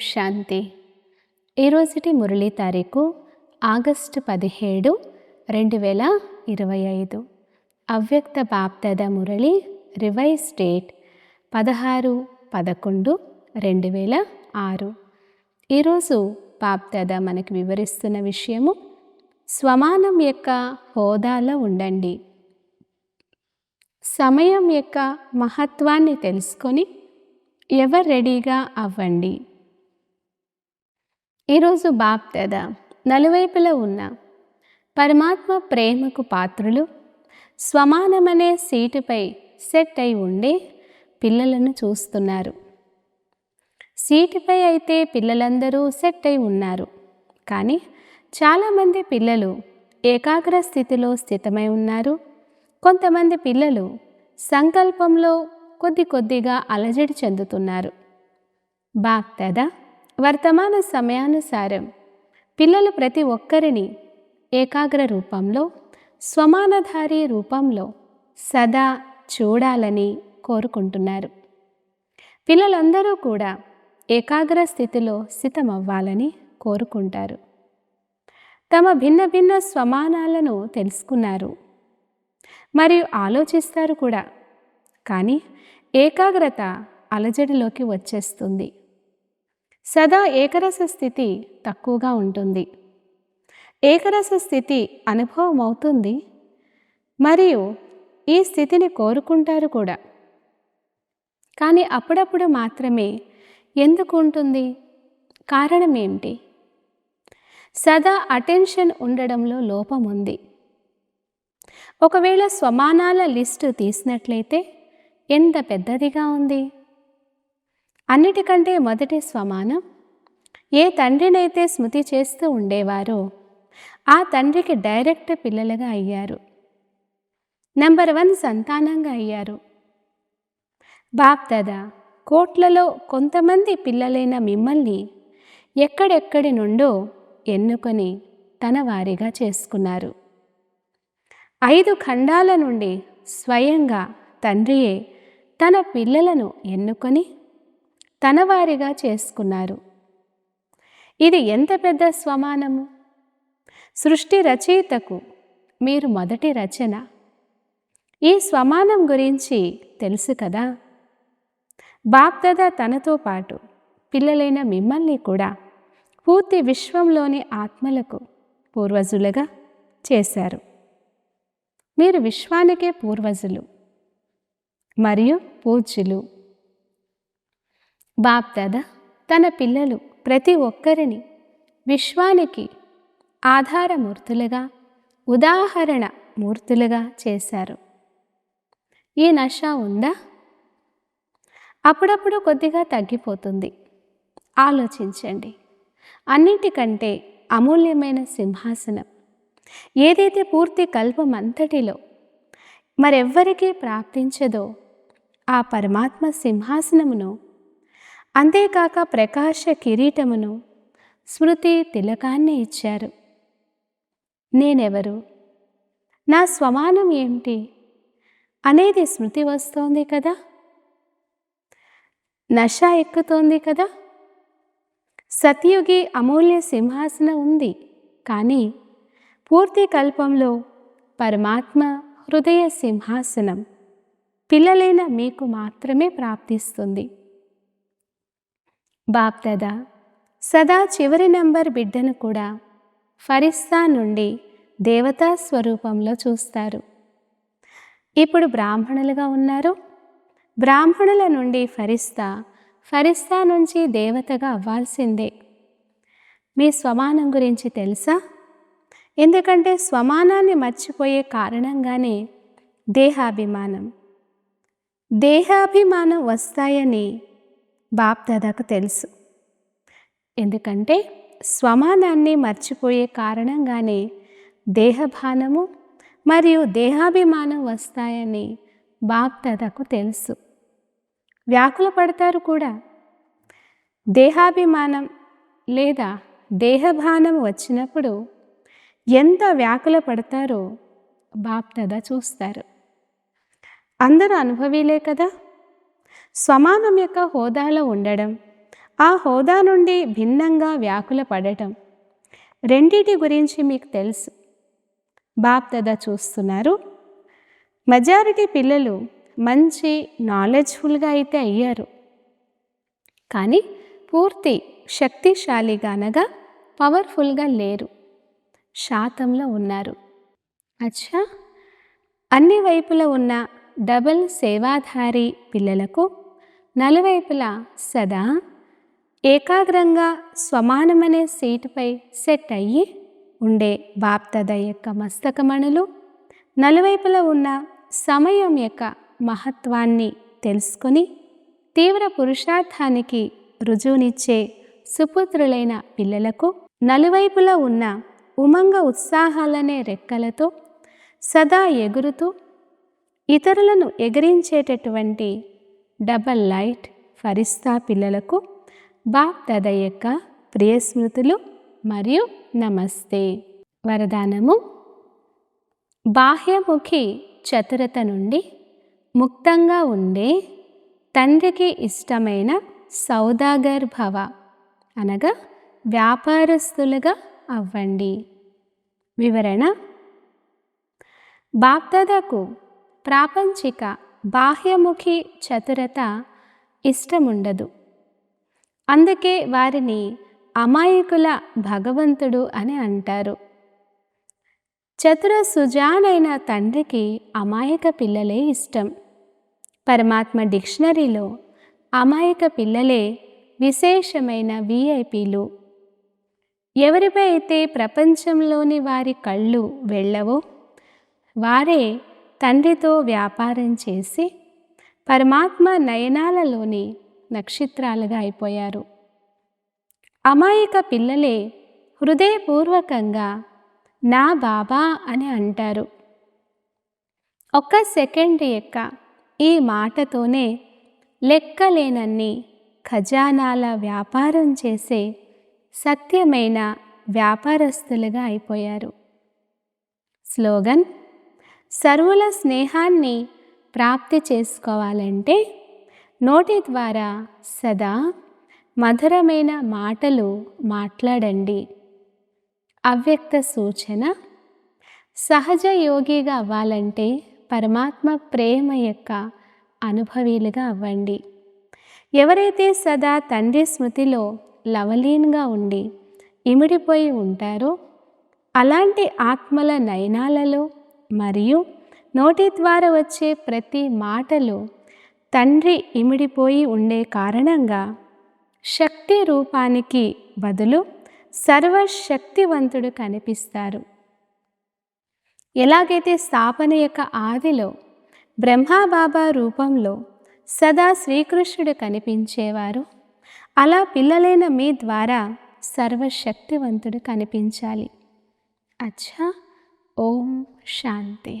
శాంతి. ఈరోజుటి మురళీ తారీఖు ఆగస్టు పదిహేడు రెండు వేల ఇరవై ఐదు. అవ్యక్త బాప్తద మురళి రివైజ్ డేట్ పదహారు పదకొండు రెండు వేల ఆరు ఈరోజు బాప్తద మనకు వివరిస్తున్న విషయము స్వమానం యొక్క హోదాలో ఉండండి. సమయం యొక్క మహత్వాన్ని తెలుసుకొని ఎవరు రెడీగా అవ్వండి? ఈరోజు బాప్తద నలువైపులా ఉన్న పరమాత్మ ప్రేమకు పాత్రులు స్వమానమనే సీటుపై సెట్ అయి ఉండి పిల్లలను చూస్తున్నారు. సీటుపై అయితే పిల్లలందరూ సెట్ అయి ఉన్నారు. కానీ చాలామంది పిల్లలు ఏకాగ్ర స్థితిలో స్థితమై ఉన్నారు. కొంతమంది పిల్లలు సంకల్పంలో కొద్ది కొద్దిగా అలజడి చెందుతున్నారు. బాప్తద వర్తమాన సమయానుసారం పిల్లలు ప్రతి ఒక్కరిని ఏకాగ్ర రూపంలో స్వమానధారి రూపంలో సదా చూడాలని కోరుకుంటున్నారు. పిల్లలందరూ కూడా ఏకాగ్ర స్థితిలో స్థితమవ్వాలని కోరుకుంటారు. తమ భిన్న భిన్న స్వమానాలను తెలుసుకున్నారు. మరియు ఆలోచిస్తారు కూడా. కానీ ఏకాగ్రత అలజడిలోకి వచ్చేస్తుంది. సదా ఏకరస స్థితి తక్కువగా ఉంటుంది. ఏకరస స్థితి అనుభవం అవుతుంది. మరియు ఈ స్థితిని కోరుకుంటారు కూడా. కానీ అప్పుడప్పుడు మాత్రమే ఎందుకు ఉంటుంది? కారణం ఏమిటి? సదా అటెన్షన్ ఉండడంలో లోపం ఉంది. ఒకవేళ స్వమానాల లిస్టు తీసినట్లయితే ఎంత పెద్దదిగా ఉంది? అన్నిటికంటే మొదటి స్వమానం ఏ తండ్రినైతే స్మృతి చేస్తూ ఉండేవారో ఆ తండ్రికి డైరెక్ట్ పిల్లలుగా అయ్యారు. నెంబర్ వన్ సంతానంగా అయ్యారు. బాప్దాద కోట్లలో కొంతమంది పిల్లలైన మిమ్మల్ని ఎక్కడెక్కడి నుండో ఎన్నుకొని తన వారిగా చేసుకున్నారు. ఐదు ఖండాల నుండి స్వయంగా తండ్రియే తన పిల్లలను ఎన్నుకొని తనవారిగా చేసుకున్నారు. ఇది ఎంత పెద్ద స్వమానము? సృష్టి రచయితకు మీరు మొదటి రచన. ఈ స్వమానం గురించి తెలుసు కదా? బాప్దద తనతో పాటు పిల్లలైన మిమ్మల్ని కూడా పూర్తి విశ్వంలోని ఆత్మలకు పూర్వజులుగా చేశారు. మీరు విశ్వానికే పూర్వజులు మరియు పూజ్యులు. బాప్దాద తన పిల్లలు ప్రతి ఒక్కరిని విశ్వానికి ఆధారమూర్తులుగా ఉదాహరణ మూర్తులుగా చేశారు. ఈ నష ఉందా? అప్పుడప్పుడు కొద్దిగా తగ్గిపోతుంది. ఆలోచించండి. అన్నిటికంటే అమూల్యమైన సింహాసనం. ఏదైతే పూర్తి కల్పం అంతటిలో మరెవ్వరికీ ప్రాప్తించదో ఆ పరమాత్మ సింహాసనమును అంతేకాక ప్రకాశ కిరీటమును స్మృతి తిలకాన్ని ఇచ్చారు. నేనెవరు? నా స్వమానం ఏమిటి? అనేది స్మృతి వస్తోంది కదా? నష ఎక్కుతోంది కదా? సత్యుగి అమూల్య సింహాసనం ఉంది. కానీ పూర్తి కల్పంలో పరమాత్మ హృదయ సింహాసనం. పిల్లలైన మీకు మాత్రమే ప్రాప్తిస్తుంది. బాప్దదా సదా చివరి నంబర్ బిడ్డను కూడా ఫరిస్తా నుండి దేవతా స్వరూపంలో చూస్తారు. ఇప్పుడు బ్రాహ్మణులుగా ఉన్నారు. బ్రాహ్మణుల నుండి ఫరిస్తా ఫరిస్తా నుంచి దేవతగా అవ్వాల్సిందే. మీ స్వమానం గురించి తెలుసా? ఎందుకంటే స్వమానాన్ని మర్చిపోయే కారణంగానే దేహాభిమానం. దేహాభిమానం వస్తాయని బాప్దాదాకు తెలుసు. ఎందుకంటే స్వమానాన్ని మర్చిపోయే కారణంగానే దేహభానము మరియు దేహాభిమానం వస్తాయని బాప్దాదాకు తెలుసు. వ్యాకుల పడతారు కూడా. దేహాభిమానం లేదా దేహభానం వచ్చినప్పుడు ఎంత వ్యాకుల పడతారో బాప్దాదా చూస్తారు. అందరూ అనుభవీలే కదా? స్వమానం యొక్క హోదాలో ఉండడం ఆ హోదా నుండి భిన్నంగా వ్యాకుల పడటం రెండిటి గురించి మీకు తెలుసు. బాప్దద చూస్తున్నారు. మెజారిటీ పిల్లలు మంచి నాలెడ్జ్ఫుల్గా అయితే అయ్యారు. కానీ పూర్తి శక్తిశాలిగా అనగా పవర్ఫుల్గా లేరు. శాతంలో ఉన్నారు. అచ్చా! అన్ని వైపులా ఉన్న డబుల్ సేవాధారి పిల్లలకు నలువైపులా సదా ఏకాగ్రంగా స్వమానమనే సీటుపై సెట్ అయ్యి ఉండే బాప్తద యొక్క మస్తకమణులు నలువైపులా ఉన్న సమయం యొక్క మహత్వాన్ని తెలుసుకొని తీవ్ర పురుషార్థానికి రుజువునిచ్చే సుపుత్రులైన పిల్లలకు నలువైపులా ఉన్న ఉమంగ ఉత్సాహాలనే రెక్కలతో సదా ఎగురుతూ ఇతరులను ఎగిరించేటటువంటి డబల్ లైట్ ఫరిస్తా పిల్లలకు బాప్ దద యొక్క ప్రియ స్మృతులు మరియు నమస్తే. వరదానము. బాహ్యముఖి చతురత నుండి ముక్తంగా ఉండే తండ్రికి ఇష్టమైన సౌదాగర్ భవ అనగా వ్యాపారస్తులుగా అవ్వండి. వివరణ. బాప్దాదాకు ప్రాపంచిక బాహ్యముఖి చతురత ఇష్టముండదు. అందుకే వారిని అమాయకుల భగవంతుడు అని అంటారు. చతుర సుజానైన తండ్రికి అమాయక పిల్లలే ఇష్టం. పరమాత్మ డిక్షనరీలో అమాయక పిల్లలే విశేషమైన విఐపీలు. ఎవరిపై అయితే ప్రపంచంలోని వారి కళ్ళు వెళ్ళవో వారే తండ్రితో వ్యాపారం చేసి పరమాత్మ నయనాలలోని నక్షత్రాలుగా అయిపోయారు. అమాయక పిల్లలే హృదయపూర్వకంగా నా బాబా అని అంటారు. ఒక్క సెకండ్ యొక్క ఈ మాటతోనే లెక్కలేనన్ని ఖజానాల వ్యాపారం చేసే సత్యమైన వ్యాపారస్తులుగా అయిపోయారు. స్లోగన్ సర్వుల స్నేహాన్ని ప్రాప్తి చేసుకోవాలంటే నోటి ద్వారా సదా మధురమైన మాటలు మాట్లాడండి. అవ్యక్త సూచన సహజ యోగిగా అవ్వాలంటే పరమాత్మ ప్రేమ యొక్క అనుభవీలుగా అవ్వండి. ఎవరైతే సదా తండ్రి స్మృతిలో లవలీన్గా ఉండి ఇమిడిపోయి ఉంటారో అలాంటి ఆత్మల నయనాలలో మరియు నోటి ద్వారా వచ్చే ప్రతి మాటలు తండ్రి ఇమిడిపోయి ఉండే కారణంగా శక్తి రూపానికి బదులు సర్వశక్తివంతుడు కనిపిస్తారు. ఎలాగైతే స్థాపన యొక్క ఆదిలో బ్రహ్మాబాబా రూపంలో సదా శ్రీకృష్ణుడు కనిపించేవారు అలా పిల్లలైన మీ ద్వారా సర్వశక్తివంతుడు కనిపించాలి. అచ్చా! ఓం శాంతి